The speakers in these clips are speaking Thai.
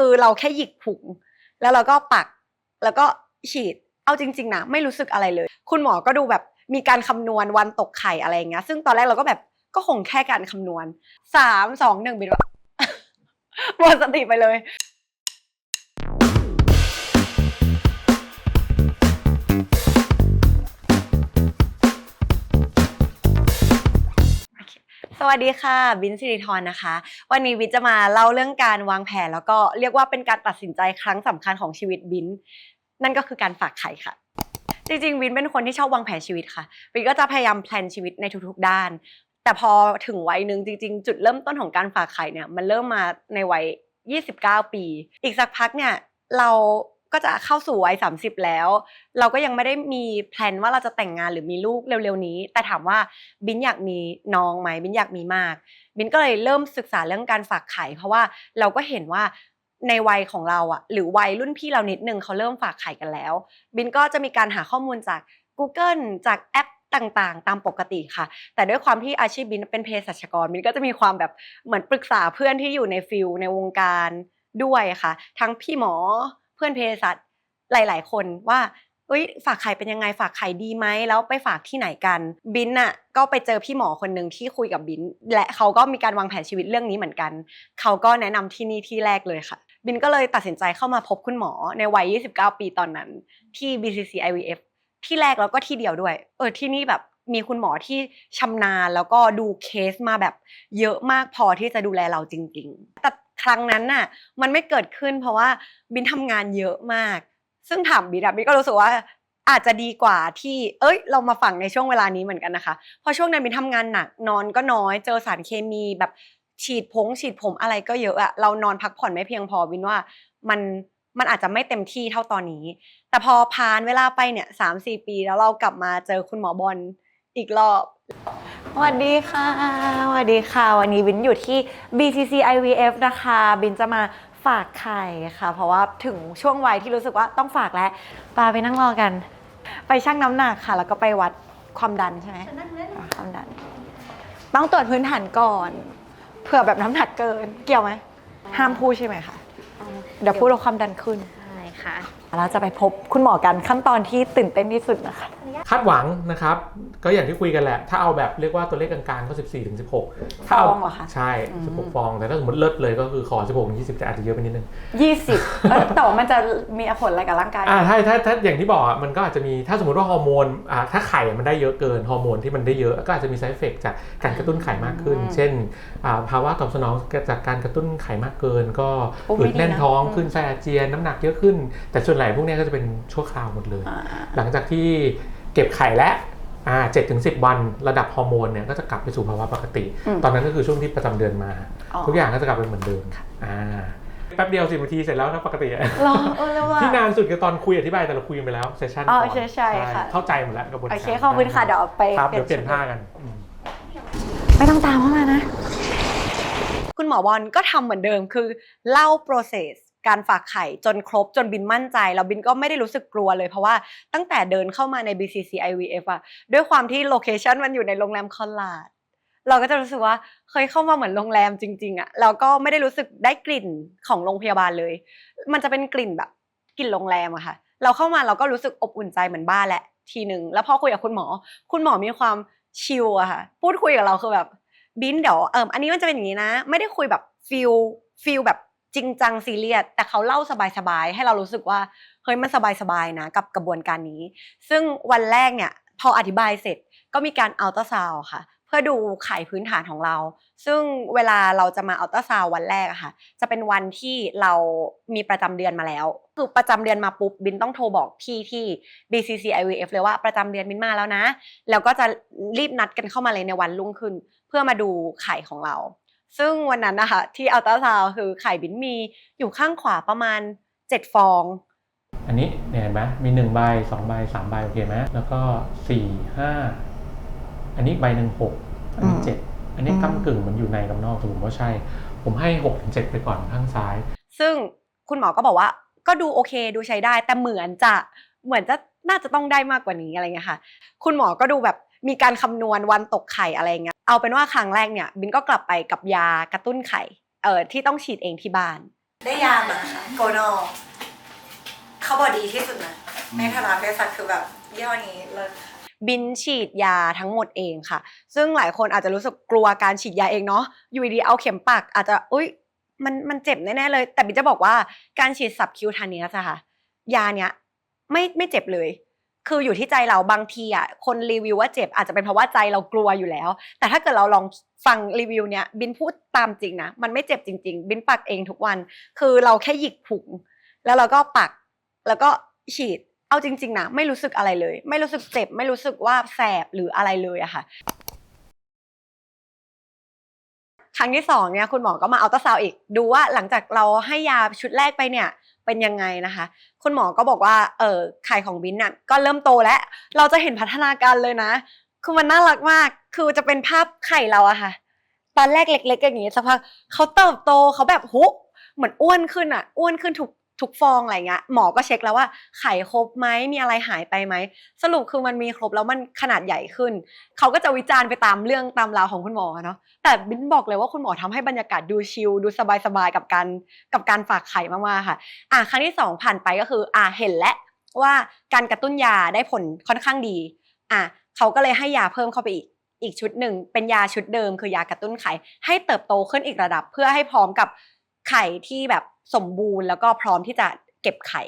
คือเราแค่หยิกผุงแล้วเราก็ปักแล้วก็ฉีดเอาจริง ๆนะไม่รู้สึกอะไรเลย คุณหมอก็ดูแบบมีการคำนวณวันตกไข่อะไรอย่างเงี้ยซึ่งตอนแรกเราก็แบบก็คงแค่การคำนวณสามสองหนึ่งบินแบบหมดสติไปเลย สวัสดีค่ะ บินสิริธรนะคะ วันนี้วินจะมาเล่าเรื่องการวางแผน แล้วก็เรียกว่าเป็นการตัดสินใจครั้งสำคัญของชีวิตบิน นั่นก็คือการฝากไข่ค่ะ จริงๆวินเป็นคนที่ชอบวางแผนชีวิตค่ะวินก็จะพยายามแพลนชีวิตในทุกๆด้าน แต่พอถึงวัยหนึ่งจริง ๆ จุดเริ่มต้นของการฝากไข่เนี่ยมันเริ่มมาในวัย 29 ปี อีกสักพักเนี่ยเรา ก็จะเข้าสู่วัย30แล้ว เราก็ยังไม่ได้มีแพลนว่าเราจะแต่งงานหรือมีลูกเร็วๆนี้ แต่ถามว่าบินอยากมีน้องไหมบินอยากมีมาก บินก็เลยเริ่มศึกษาเรื่องการฝากไข่เพราะว่าเราก็เห็นว่าในวัยของเราอะหรือวัยรุ่นพี่เรานิดนึงเขาเริ่มฝากไข่กันแล้ว บินก็จะมีการหาข้อมูลจาก Google จากแอปต่างๆ ตามปกติค่ะ แต่ด้วยความที่อาชีพบินเป็นเภสัชกรบินก็จะมีความแบบเหมือนปรึกษาเพื่อนที่อยู่ในฟิลในวงการด้วยค่ะ ทั้งพี่หมอ เพื่อนเภสัชหลาย ๆ คนว่าเอ้ยฝากไข่เป็นยังไงฝากไข่ดีไหมแล้วไปฝากที่ไหนกันบินน่ะก็ไปเจอพี่หมอคนหนึ่งที่คุยกับบิน และเขาก็มีการวางแผนชีวิตเรื่องนี้เหมือนกัน เขาก็แนะนำที่นี่ที่แรกเลยค่ะ บินก็เลยตัดสินใจเข้ามาพบคุณหมอในวัย 29 ปีตอนนั้น ที่ BCC IVF ที่แรกแล้วก็ที่เดียวด้วย เออที่นี่แบบมีคุณหมอที่ชำนาญแล้วก็ดูเคสมาแบบเยอะมากพอที่จะดูแลเราจริง ๆ แต่ รั้งนั้นน่ะมันไม่เกิดขึ้น เพราะว่าบินทำงานเยอะมาก ซึ่งถามบินอะบินก็รู้สึกว่าอาจจะดีกว่าที่ เอ้ย เรามาฝังในช่วงเวลานี้เหมือนกันนะคะ เพราะช่วงนั้นบินทำงานหนักนอนก็น้อย เจอสารเคมีแบบฉีดผงฉีดผมอะไรก็เยอะอะเรานอนพักผ่อนไม่เพียงพอบินว่ามันมันอาจจะไม่เต็มที่เท่าตอนนี้ แต่พอผ่านเวลาไปเนี่ยสามสี่ปีแล้วเรากลับมาเจอคุณหมอบอลอีกรอบ วัสดีค่ะสวัสดีค่ะ วันนี้บินอยู่ที่ BCC IVF นะคะ บินจะมาฝากไข่ค่ะ เพราะว่าถึงช่วงวัยที่รู้สึกว่าต้องฝากแล้วปาไปนั่งรอกัน ไปชั่งน้ำหนักค่ะ แล้วก็ไปวัดความดันใช่ไหมอะความดัน ต้องตรวจพื้นฐานก่อน เผื่อแบบน้ำหนักเกิน เกี่ยวไหม ห้ามพูดใช่ไหมคะ เดี๋ยวพูดแล้วความดันขึ้น ใช่ค่ะ เราจะไปพบคุณหมอกันขั้นตอนที่ตื่นเต้นที่สุดนะคะ คาดหวังนะครับ ก็อย่างที่คุยกันแหละ ถ้าเอาแบบเรียกว่าตัวเลขกลางๆก็ 14ถึง16ถ้าเอาฟองเหรอคะใช่ อืม 16 ฟอง แต่ถ้าสมมติเลิศเลยก็คือขอ 16ถึง20จะอาจจะเยอะไปนิดนึงยี่สิบแต่ว่ามันจะมีผลอะไรกับร่างกาย อ่าถ้าถ้าถ้าอย่างที่บอกอะมันก็อาจจะมีถ้าสมมติว่าฮอร์โมนอ่าถ้าไข่มันได้เยอะเกินฮอร์โมนที่มันได้เยอะก็อาจจะมี side effect จากการกระตุ้นไข่มากขึ้น อืมเช่นอ่าภาวะตอบสนองจากการกระตุ้นไข่มากเกิน ก็โอ้ไม่อืดดีแน่นนะท้องอืมขึ้นไส้อาเจียนน้ำหนักเยอะขึ้น แต่ส่วนใหญ่พวกเนี้ยก็จะเป็นชั่วคราวหมดเลยอ่าหลังจากที่เก็บไข่และอ่าเจ็ดถึงสิบวันระดับฮอร์โมนเนี่ยก็จะกลับไปสู่ภาวะปกติอืมตอนนั้นก็คือช่วงที่ประจำเดือนมาอ๋อทุกอย่างก็จะกลับไปเหมือนเดิมอ่าแป๊บเดียวสิบนาทีเสร็จแล้วนะปกติอะเหรอเออแล้วว่าที่นานสุดคือตอนคุยอธิบายแต่เราคุยกันไปแล้วเซสชั่นอ๋อก่อนใช่ใช่ค่ะเข้าใจหมดแล้วกระบวนโอการเคขอบคุณค่ะเดี๋ยวเอาไปครับเดี๋ยวเปลี่ยนชุดผ้ากันอืมไม่ต้องตามเข้ามานะ คุณหมอบอลก็ทำเหมือนเดิมคือเล่า process การฝากไข่จนครบจนบินมั่นใจแล้วบินก็ไม่ได้รู้สึกกลัวเลยเพราะว่าตั้งแต่เดินเข้ามาใน BCC IVF อะด้วยความที่โลเคชันมันอยู่ในโรงแรมคอนลาดเราก็จะรู้สึกว่าเคยเข้ามาเหมือนโรงแรมจริงๆอะแล้วก็ไม่ได้รู้สึกได้กลิ่นของโรงพยาบาลเลย มันจะเป็นกลิ่นแบบกลิ่นโรงแรมอะค่ะ เราเข้ามาเราก็รู้สึกอบอุ่นใจเหมือนบ้านแหละทีหนึ่งแล้วพอคุยกับคุณหมอ คุณหมอมีความชิลอะค่ะ พูดคุยกับเราคือแบบบินเดี๋ยวเอิมอันนี้มันจะเป็นอย่างนี้นะ ไม่ได้คุยแบบฟิลฟิลแบบ จริงจังซีเรียสแต่เขาเล่าสบายๆให้เรารู้สึกว่าเฮ้ยมันสบายๆนะกับกระบวนการนี้ ซึ่งวันแรกเนี่ยพออธิบายเสร็จก็มีการอัลตราซาวค่ะ เพื่อดูไข่พื้นฐานของเรา ซึ่งเวลาเราจะมาอัลตราซาววันแรกอะค่ะ จะเป็นวันที่เรามีประจำเดือนมาแล้ว คือประจำเดือนมาปุ๊บบินต้องโทรบอกพี่ที่ BCC IVF เลยว่าประจำเดือนบินมาแล้วนะ แล้วก็จะรีบนัดกันเข้ามาเลยในวันรุ่งขึ้น เพื่อมาดูไข่ของเรา ซึ่งวันนั้นนะคะที่อัลตราซาวคือไข่บินมีอยู่ข้างขวาประมาณ 7 ฟอง อันนี้เนี่ยเห็นไหมมีหนึ่งใบสองใบสามใบโอเคไหมแล้วก็สี่ห้าอันนี้ใบหนึ่งหกอันนี้อืมเจ็ดอันนี้อืมก้ากึ่งมันอยู่ในกับนอกแต่ผมว่าใช่ ผมให้หกถึงเจ็ดไปก่อนข้างซ้าย ซึ่งคุณหมอก็บอกว่า ก็ดูโอเคดูใช้ได้แต่เหมือนจะเหมือนจะน่าจะต้องได้มากกว่านี้อะไรเงี้ยค่ะ คุณหมอก็ดูแบบ มีการคำนวณวันตกไข่อะไรเงี้ยเอาเป็นว่าครั้งแรกเนี่ยบินก็กลับไปกับยากระตุ้นไข่เอ่อที่ต้องฉีดเองที่บ้าน ได้ยามาค่ะโกนอลเขาบอกดีที่สุดนะในฐานะเภสัชคือแบบยี่ห้อนี้เลยบินฉีดยาทั้งหมดเองค่ะ ซึ่งหลายคนอาจจะรู้สึกกลัวการฉีดยาเองเนาะอยู่ดีๆเอาเข็มปัก อาจจะอุ้ยมันมันเจ็บแน่ๆเลย แต่บินจะบอกว่าการฉีดสับคิวทานีสอะค่ะยาเนี้ยไม่ไม่เจ็บเลย คืออยู่ที่ใจเราบางทีอะคนรีวิวว่าเจ็บอาจจะเป็นเพราะว่าใจเรากลัวอยู่แล้ว แต่ถ้าเกิดเราลองฟังรีวิวเนี้ยบินพูดตามจริงนะมันไม่เจ็บจริง ๆ บินปักเองทุกวัน คือเราแค่หยิกผุงแล้วเราก็ปักแล้วก็ฉีดเอาจริง ๆนะไม่รู้สึกอะไรเลย ไม่รู้สึกเจ็บ ไม่รู้สึกว่าแสบหรืออะไรเลยอะค่ะครั้งที่สองเนี่ยคุณหมอก็มาเอาตาซาวอีก ดูว่าหลังจากเราให้ยาชุดแรกไปเนี่ย เป็นยังไงนะคะ คุณหมอก็บอกว่าเออไข่ของบินน่ะก็เริ่มโตแล้ว เราจะเห็นพัฒนาการเลยนะ คือมันน่ารักมาก คือจะเป็นภาพไข่เราอะค่ะ ตอนแรกเล็ก ๆ อย่างงี้สักพักเขาเติบโตเขาแบบหุเหมือนอ้วนขึ้นอะอ้วนขึ้นทุก ทุกฟองอะไรเงี้ยหมอก็เช็คแล้วว่าไข่ครบไหมมีอะไรหายไปไหมสรุปคือมันมีครบแล้วมันขนาดใหญ่ขึ้น เขาก็จะวิจารณ์ไปตามเรื่องตามราวของคุณหมอเนาะแต่บินบอกเลยว่าคุณหมอทำให้บรรยากาศดูชิลดูสบายๆกับการกับการฝากไข่มากๆค่ะ อะครั้งที่สองผ่านไปก็คือ อะเห็นแล้วว่าการกระตุ้นยาได้ผลค่อนข้างดี อะเขาก็เลยให้ยาเพิ่มเข้าไปอีกอีกชุดหนึ่งเป็นยาชุดเดิมคือยากระตุ้นไข่ให้เติบโตขึ้นอีกระดับเพื่อให้พร้อมกับไข่ที่แบบ สมบูรณ์แล้วก็พร้อมที่จะเก็บไข่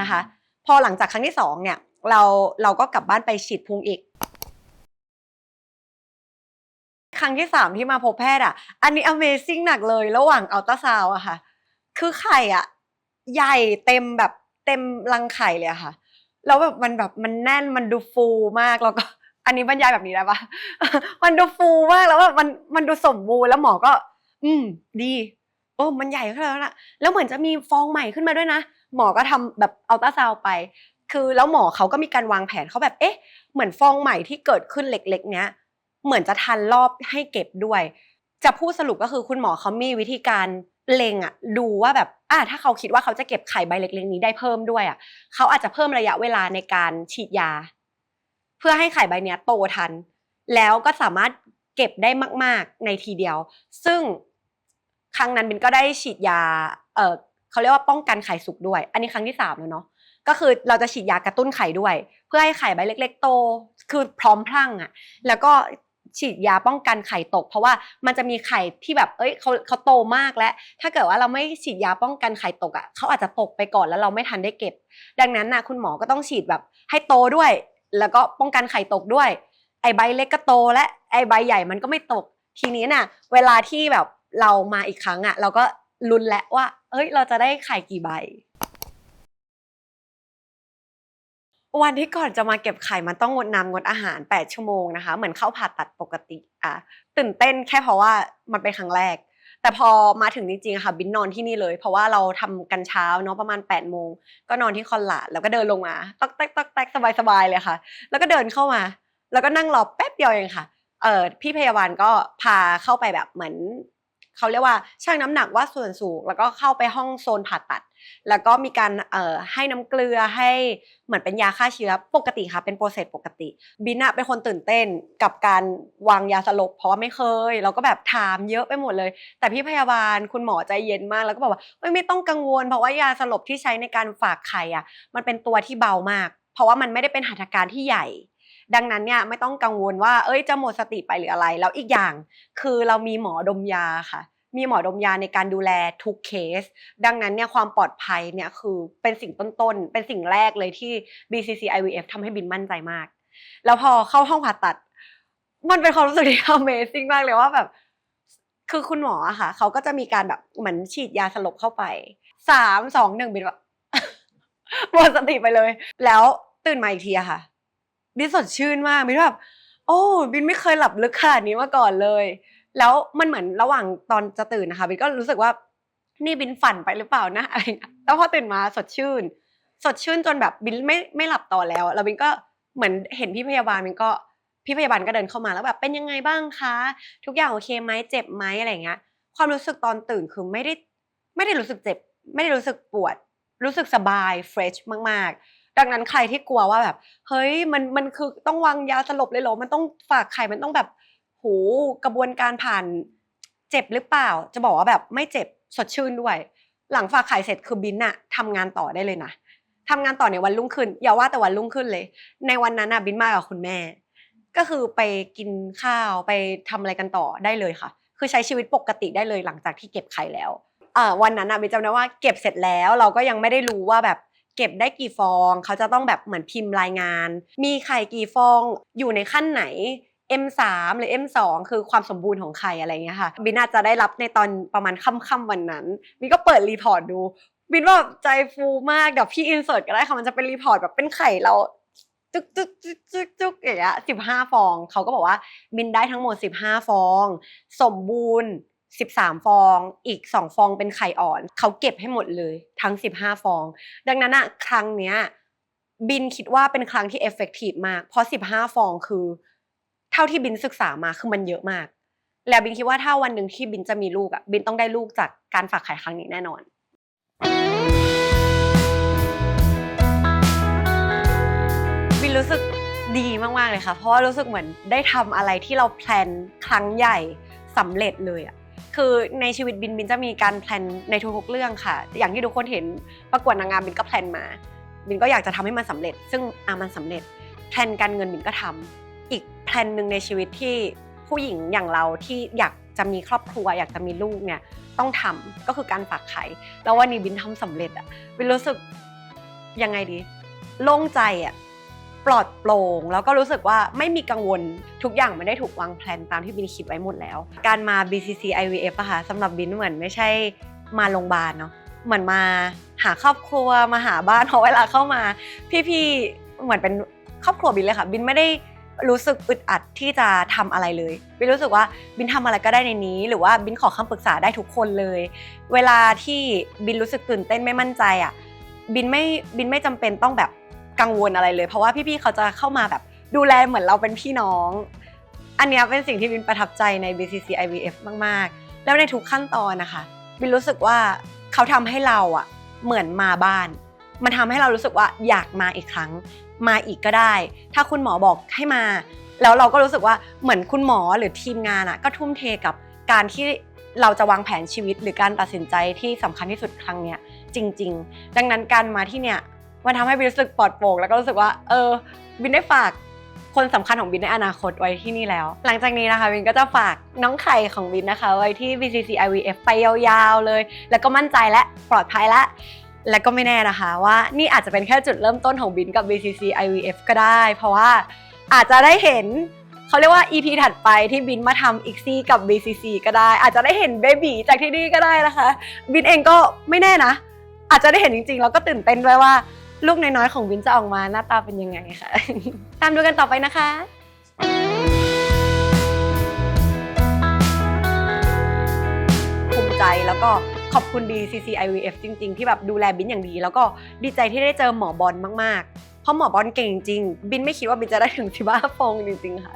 นะคะ พอหลังจากครั้งที่สองเนี่ยเราเราก็กลับบ้านไปฉีดพุงอีก ครั้งที่สามที่มาพบแพทย์อะ อันนี้ Amazing หนักเลย ระหว่างอัลตราซาวอะค่ะ คือไข่อะใหญ่เต็มแบบเต็มรังไข่เลยอะค่ะ แล้วแบบมันแบบมันแน่นมันดูฟูมากแล้วก็อันนี้บรรยายแบบนี้ได้ปะมันดูฟูมากแล้วแบบมันมันดูสมบูรณ์แล้วหมอก็ อืม ดีโอ้มันใหญ่ขึ้นแล้วนะแล้วเหมือนจะมีฟองใหม่ขึ้นมาด้วยนะ หมอก็ทำแบบอัลตราซาวไป คือแล้วหมอเขาก็มีการวางแผนเขาแบบเอ๊ะ เหมือนฟองใหม่ที่เกิดขึ้นเล็ก ๆ เนี้ยเหมือนจะทันรอบให้เก็บด้วย จะพูดสรุปก็คือคุณหมอเขามีวิธีการเล็งอะดูว่าแบบอ่าถ้าเขาคิดว่าเขาจะเก็บไข่ใบเล็กๆนี้ได้เพิ่มด้วยอะเขาอาจจะเพิ่มระยะเวลาในการฉีดยา เพื่อให้ไข่ใบเนี้ยโตทัน แล้วก็สามารถเก็บได้มาก ๆ ในทีเดียว ซึ่ง ครั้งนั้นบินก็ได้ฉีดยาเออเขาเรียกว่าป้องกันไข่สุกด้วย อันนี้ครั้งที่สามแล้วเนาะก็คือเราจะฉีดยากระตุ้นไข่ด้วย เพื่อให้ไข่ใบเล็ก ๆ โต คือพร้อมพรั่งอะแล้วก็ฉีดยาป้องกันไข่ตก เพราะว่ามันจะมีไข่ที่แบบ เอ้ยเขาเขาโตมากแล้ว ถ้าเกิดว่าเราไม่ฉีดยาป้องกันไข่ตกอะเขาอาจจะตกไปก่อนแล้วเราไม่ทันได้เก็บ ดังนั้นนะคุณหมอก็ต้องฉีดแบบให้โตด้วย แล้วก็ป้องกันไข่ตกด้วย ไอใบเล็กก็โตและไอใบใหญ่มันก็ไม่ตก ทีนี้น่ะ เวลาที่แบบ เรามาอีกครั้งอะเราก็ลุ้นแล้วว่า เอ้ย เราจะได้ไข่กี่ใบ วันที่ก่อนจะมาเก็บไข่มันต้องงดน้ำงดอาหาร 8 ชั่วโมงนะคะ เหมือนเข้าผ่าตัดปกติอะตื่นเต้นแค่เพราะว่ามันเป็นครั้งแรก แต่พอมาถึงจริงๆค่ะบินนอนที่นี่เลย เพราะว่าเราทำกันเช้าเนาะประมาณ8โมงก็นอนที่คอนหลาดแล้วก็เดินลงมาตอกแตกตอกแตกสบายๆเลยค่ะ แล้วก็เดินเข้ามา แล้วก็นั่งรอแป๊บเดียวเองค่ะเออพี่พยาบาลก็พาเข้าไปแบบเหมือน เขาเรียกว่าชั่งน้ำหนักว่าส่วนสูง แล้วก็เข้าไปห้องโซนผ่าตัด แล้วก็มีการเอ่อให้น้ำเกลือให้เหมือนเป็นยาฆ่าเชื้อปกติค่ะ เป็นโปรเซสปกติ บินอะเป็นคนตื่นเต้นกับการวางยาสลบเพราะว่าไม่เคย เราก็แบบถามเยอะไปหมดเลย แต่พี่พยาบาลคุณหมอใจเย็นมากแล้วก็บอกว่าไม่ต้องกังวล เพราะว่ายาสลบที่ใช้ในการฝากไข่อะมันเป็นตัวที่เบามาก เพราะว่ามันไม่ได้เป็นหัตถการที่ใหญ่ ดังนั้นเนี่ยไม่ต้องกังวลว่า เอ้ยจะหมดสติไปหรืออะไร แล้วอีกอย่างคือเรามีหมอดมยาค่ะ มีหมอดมยาในการดูแลทุกเคส ดังนั้นเนี่ยความปลอดภัยเนี่ยคือเป็นสิ่งต้นๆ เป็นสิ่งแรกเลยที่ BCC IVF ทำให้บินมั่นใจมาก แล้วพอเข้าห้องผ่าตัด มันเป็นความรู้สึกที่ Amazing มากเลยว่าแบบ คือคุณหมออะค่ะเขาก็จะมีการแบบเหมือนฉีดยาสลบเข้าไปสามสองหนึ่งบินแบบหมดสติไปเลย แล้วตื่นมาอีกทีอะค่ะ บินสดชื่นมากบินแบบโอ้บินไม่เคยหลับลึกขนาดนี้มาก่อนเลย แล้วมันเหมือนระหว่างตอนจะตื่นนะคะบินก็รู้สึกว่านี่บินฝันไปหรือเปล่านะอะไรเงี้ยแล้วพอตื่นมาสดชื่น สดชื่นจนแบบบินไม่ไม่หลับต่อแล้วแล้วบินก็เหมือนเห็นพี่พยาบาลบินก็พี่พยาบาลก็เดินเข้ามาแล้วแบบเป็นยังไงบ้างคะ ทุกอย่างโอเคไหมเจ็บไหมอะไรเงี้ย ความรู้สึกตอนตื่นคือไม่ได้ไม่ได้รู้สึกเจ็บ ไม่ได้รู้สึกปวด รู้สึกสบายเฟรชมากๆ ดังนั้นใครที่กลัวว่าแบบ เฮ้ยมันมันคือต้องวางยาสลบเลยเหรอมันต้องฝากไข่มันต้องแบบโหกระบวนการผ่านเจ็บหรือเปล่า จะบอกว่าแบบไม่เจ็บสดชื่นด้วย หลังฝากไข่เสร็จคือบินอะทำงานต่อได้เลยนะทำงานต่อในวันรุ่งขึ้น อย่าว่าแต่วันรุ่งขึ้นเลย ในวันนั้นอะบินมากับคุณแม่ ก็คือไปกินข้าวไปทำอะไรกันต่อได้เลยค่ะ คือใช้ชีวิตปกติได้เลยหลังจากที่เก็บไข่แล้วเอ่อวันนั้นอะบินจำได้ว่าเก็บเสร็จแล้วเราก็ยังไม่ได้รู้ว่าแบบ เก็บได้กี่ฟอง เขาจะต้องแบบเหมือนพิมพ์รายงาน มีไข่กี่ฟองอยู่ในขั้นไหน M3 หรือ M2 คือความสมบูรณ์ของไข่อะไรเงี้ยค่ะ บินอาจจะได้รับในตอนประมาณค่ำๆวันนั้นบินก็เปิดรีพอร์ตดู บินว่าใจฟูมากเดี๋ยวพี่อินเสิร์ตก็ได้ค่ะมันจะเป็นรีพอร์ตแบบเป็นไข่เราจุกจุกจุกจุกจุกอย่างเงี้ยสิบห้าฟอง เขาก็บอกว่าบินได้ทั้งหมดสิบห้าฟอง สมบูรณ์ สิบสามฟอง อีกสองฟองเป็นไข่อ่อน เขาเก็บให้หมดเลยทั้งสิบห้าฟอง ดังนั้นอะครั้งเนี้ยบินคิดว่าเป็นครั้งที่เอฟเฟกตีฟมาก เพราะสิบห้าฟองคือ เท่าที่บินศึกษามาคือมันเยอะมาก แล้วบินคิดว่าถ้าวันหนึ่งที่บินจะมีลูกอะบินต้องได้ลูกจากการฝากไข่ครั้งนี้แน่นอนบินรู้สึกดีมากๆเลยค่ะ เพราะว่ารู้สึกเหมือนได้ทำอะไรที่เราแพลนครั้งใหญ่สำเร็จเลยอะ คือในชีวิตบินบินจะมีการแพลนในทุกๆเรื่องค่ะ อย่างที่ทุกคนเห็นประกวดนางงามบินก็แพลนมา บินก็อยากจะทำให้มันสำเร็จ ซึ่งอะมันสำเร็จแพลนการเงินบินก็ทำอีกแพลนหนึ่งในชีวิตที่ผู้หญิงอย่างเราที่อยากจะมีครอบครัว อยากจะมีลูกเนี่ยต้องทำก็คือการฝากไข่แล้ววันนี้บินทำสำเร็จอะบินรู้สึกยังไงดีโล่งใจอะ ปลอดโปร่งแล้วก็รู้สึกว่าไม่มีกังวลทุกอย่างไม่ได้ถูกวางแผนตามที่บินคิดไว้หมดแล้ว การมา BCC IVF อะค่ะสำหรับบินเหมือนไม่ใช่มาโรงพยาบาลเนาะเหมือนมาหาครอบครัวมาหาบ้านเพราะเวลาเข้ามา พี่ๆเหมือนเป็นครอบครัวบินเลยค่ะ บินไม่ได้รู้สึกอึดอัดที่จะทำอะไรเลยบินรู้สึกว่าบินทำอะไรก็ได้ในนี้ หรือว่าบินขอคำปรึกษาได้ทุกคนเลย เวลาที่บินรู้สึกตื่นเต้นไม่มั่นใจอะบินไม่บินไม่จำเป็นต้องแบบ กังวลอะไรเลย เพราะว่าพี่ๆเขาจะเข้ามาแบบดูแลเหมือนเราเป็นพี่น้อง อันเนี้ยเป็นสิ่งที่บินประทับใจใน BCC IVF มากๆ แล้วในทุกขั้นตอนนะคะบินรู้สึกว่าเขาทำให้เราอะเหมือนมาบ้าน มันทำให้เรารู้สึกว่าอยากมาอีกครั้ง มาอีกก็ได้ ถ้าคุณหมอบอกให้มา แล้วเราก็รู้สึกว่าเหมือนคุณหมอหรือทีมงานอะก็ทุ่มเทกับการที่เราจะวางแผนชีวิตหรือการตัดสินใจที่สำคัญที่สุดครั้งเนี้ยจริง ๆ ดังนั้นการมาที่เนี่ย มันทำให้บินรู้สึกปลอดโปร่งแล้วก็รู้สึกว่า เออ บินได้ฝากคนสำคัญของบินในอนาคตไว้ที่นี่แล้ว หลังจากนี้นะคะบินก็จะฝากน้องไข่ของบินนะคะ ไว้ที่ BCC IVF ไปยาวๆเลย แล้วก็มั่นใจและปลอดภัยและและก็ไม่แน่นะคะว่านี่อาจจะเป็นแค่จุดเริ่มต้นของบินกับ BCC IVF ก็ได้ เพราะว่าอาจจะได้เห็นเขาเรียกว่า EP ถัดไปที่บินมาทำอีกซี่กับ BCC ก็ได้ อาจจะได้เห็นเบบีจากที่นี่ก็ได้นะคะ บินเองก็ไม่แน่นะ อาจจะได้เห็นจริงๆ แล้วก็ตื่นเต้นด้วยว่า ลูกน้อยๆของบินจะออกมาหน้าตาเป็นยังไงค่ะตามดูกันต่อไปนะคะภูมิใจแล้วก็ขอบคุณ BCC IVF จริง ๆ ที่แบบดูแลบินอย่างดี แล้วก็ดีใจที่ได้เจอหมอบอลมากๆ เพราะหมอบอลเก่งจริง บินไม่คิดว่าบินจะได้ถึงสิบ้าฟงจริงๆค่ะ